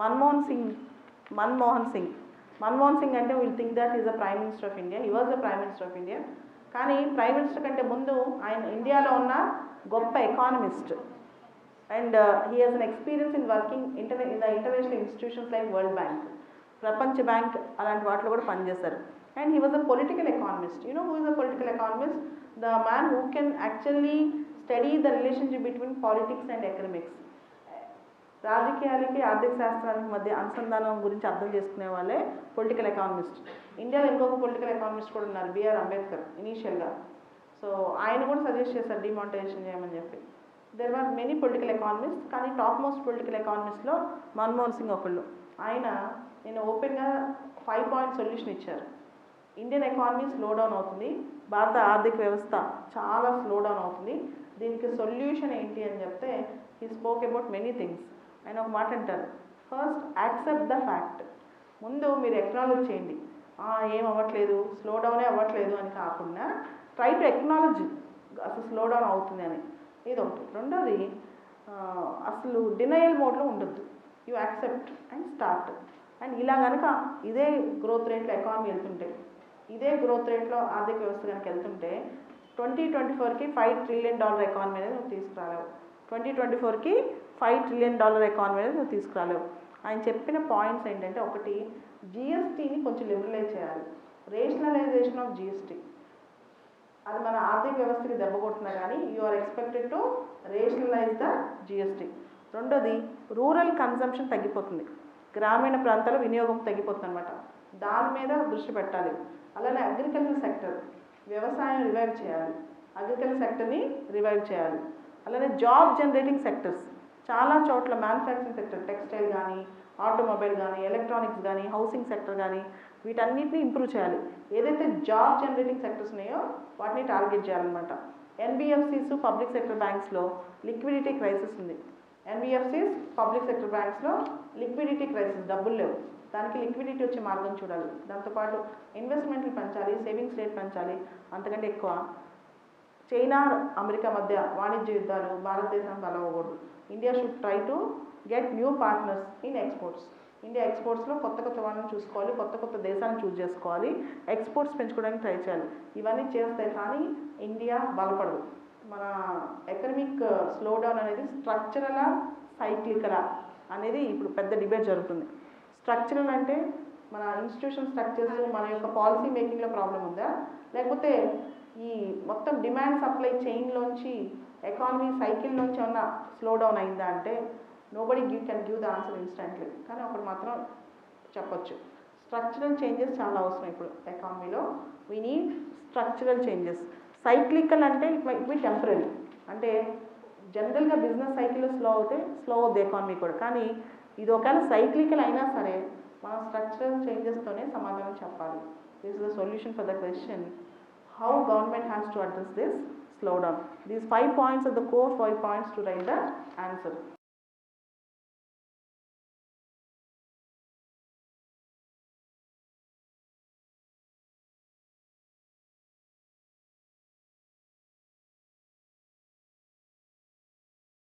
మన్మోహన్ సింగ్ మన్మోహన్ సింగ్. మన్మోహన్ సింగ్ అంటే will think that is the prime minister of India he was the prime minister of India కానీ prime minister కంటే ముందు ఆయన ఇండియాలో ఉన్న గొప్ప economist and he has an experience in working inter in the international institutions like World Bank ప్రపంచ bank అలాంటి వాటిలో కూడా పనిచేశారు and he was a political economist you know who is a political economist the man who can actually study the relationship between politics and economics రాజకీయాలకి ఆర్థిక శాస్త్రానికి మధ్య అనుసంధానం గురించి అర్థం చేసుకునే వాళ్ళే పొలిటికల్ ఎకానమిస్ట్ ఇండియాలో ఇంకొక పొలిటికల్ ఎకానమిస్ట్ కూడా ఉన్నారు బిఆర్ అంబేద్కర్ ఇనీషియల్గా సో ఆయన కూడా సజెస్ట్ చేశారు డిమానిటైజేషన్ చేయమని చెప్పి. There are many political economist కానీ టాప్ మోస్ట్ పొలిటికల్ ఎకానమిస్ట్లో మన్మోహన్ సింగ్ ఒకళ్ళు. ఆయన నేను ఓపెన్గా ఫైవ్ పాయింట్ సొల్యూషన్ ఇచ్చారు. ఇండియన్ ఎకానమీ స్లో డౌన్ అవుతుంది భారత ఆర్థిక వ్యవస్థ చాలా స్లో డౌన్ అవుతుంది. దీనికి సొల్యూషన్ ఏంటి అని చెప్తే ఈ స్పోక్ అబౌట్ మెనీ థింగ్స్ ఆయన ఒక మాట అంటారు. ఫస్ట్ యాక్సెప్ట్ ద ఫ్యాక్ట్ ముందు మీరు ఎక్నాలజ్ చేయండి. ఏం అవ్వట్లేదు స్లో డౌనే అవ్వట్లేదు అని కాకుండా ట్రై టు ఎక్నాలజీ అసలు స్లో డౌన్ అవుతుంది అని. ఇది ఒకటి. రెండోది అసలు డినయల్ మోడ్లో ఉండొద్దు. You accept and start and ఇలా కనుక ఇదే గ్రోత్ రేట్లో ఎకానమీ వెళ్తుంటే ఇదే గ్రోత్ రేట్లో ఆర్థిక వ్యవస్థ కనుక వెళ్తుంటే ట్వంటీ ట్వంటీ ఫోర్కి ఫైవ్ ట్రిలియన్ డాలర్ ఎకానమీ అనేది నువ్వు తీసుకురాలేవు. ట్వంటీ ట్వంటీ ఫోర్కి ఫైవ్ ట్రిలియన్ డాలర్ ఎకానమీ అనేది నువ్వు తీసుకురాలేవు. ఆయన చెప్పిన పాయింట్స్ ఏంటంటే ఒకటి జిఎస్టీని కొంచెం లిబరలైజ్ చేయాలి. Rationalization of GST. అది మన ఆర్థిక వ్యవస్థకి దెబ్బ కొడుతున్నా కానీ you are expected to rationalize the GST. రెండోది రూరల్ కన్సంప్షన్ తగ్గిపోతుంది. గ్రామీణ ప్రాంతాల వినియోగం తగ్గిపోతుంది అనమాట దాని మీద దృష్టి పెట్టాలి. అలానే అగ్రికల్చర్ సెక్టర్ వ్యవసాయం రివైవ్ చేయాలి. అగ్రికల్చర్ సెక్టర్ని రివైవ్ చేయాలి. అలానే జాబ్ జనరేటింగ్ సెక్టర్స్ చాలా చోట్ల మ్యానుఫ్యాక్చరింగ్ సెక్టర్ టెక్స్టైల్ కానీ ఆటోమొబైల్ కానీ ఎలక్ట్రానిక్స్ కానీ హౌసింగ్ సెక్టర్ కానీ వీటన్నిటిని ఇంప్రూవ్ చేయాలి. ఏదైతే జాబ్ జనరేటింగ్ సెక్టర్స్ ఉన్నాయో వాటిని టార్గెట్ చేయాలన్నమాట. ఎన్బిఎఫ్సిస్ పబ్లిక్ సెక్టర్ బ్యాంక్స్లో లిక్విడిటీ క్రైసిస్ ఉంది. ఎన్బిఎఫ్సిస్ పబ్లిక్ సెక్టర్ బ్యాంక్స్లో లిక్విడిటీ క్రైసిస్ డబ్బులు లేవు. దానికి లిక్విడిటీ వచ్చే మార్గం చూడాలి. దాంతోపాటు ఇన్వెస్ట్మెంట్లు పెంచాలి సేవింగ్స్ రేట్ పెంచాలి అంతకంటే ఎక్కువ. చైనా అమెరికా మధ్య వాణిజ్య యుద్ధాలు భారతదేశం బలవకూడదు India should try to get new partners in exports India ఎక్స్పోర్ట్స్లో కొత్త కొత్త వాళ్ళని చూసుకోవాలి కొత్త కొత్త దేశాలను చూస్ చేసుకోవాలి ఎక్స్పోర్ట్స్ పెంచుకోవడానికి ట్రై చేయాలి. ఇవన్నీ చేస్తే కానీ ఇండియా బలపడదు. మన ఎకనమిక్ స్లో డౌన్ అనేది స్ట్రక్చరలా సైక్లికలా అనేది ఇప్పుడు పెద్ద డిబేట్ జరుగుతుంది. స్ట్రక్చరల్ అంటే మన ఇన్స్టిట్యూషన్ స్ట్రక్చర్స్ మన యొక్క పాలసీ మేకింగ్లో ప్రాబ్లం ఉందా? లేకపోతే ఈ మొత్తం డిమాండ్ సప్లై చైన్లోంచి ఎకానమీ సైకిల్లోంచి ఏమన్నా స్లో డౌన్ అయిందా అంటే nobody give can give the answer instantly కానీ ఒకటి మాత్రం చెప్పొచ్చు. స్ట్రక్చరల్ చేంజెస్ చాలా అవసరం ఇప్పుడు ఎకానమీలో we need structural changes cyclical అంటే ఇట్ ఇట్ బి టెంపరీ అంటే జనరల్గా బిజినెస్ సైకిల్ స్లో అవుతే స్లో అవుద్ది ఎకానమీ కూడా. కానీ ఇది ఒకవేళ సైక్లికల్ అయినా సరే మనం స్ట్రక్చరల్ చేంజెస్తోనే సమాధానం చెప్పాలి. This is the solution for the question how government has to address this slowdown. These five points are the core five points to write the answer.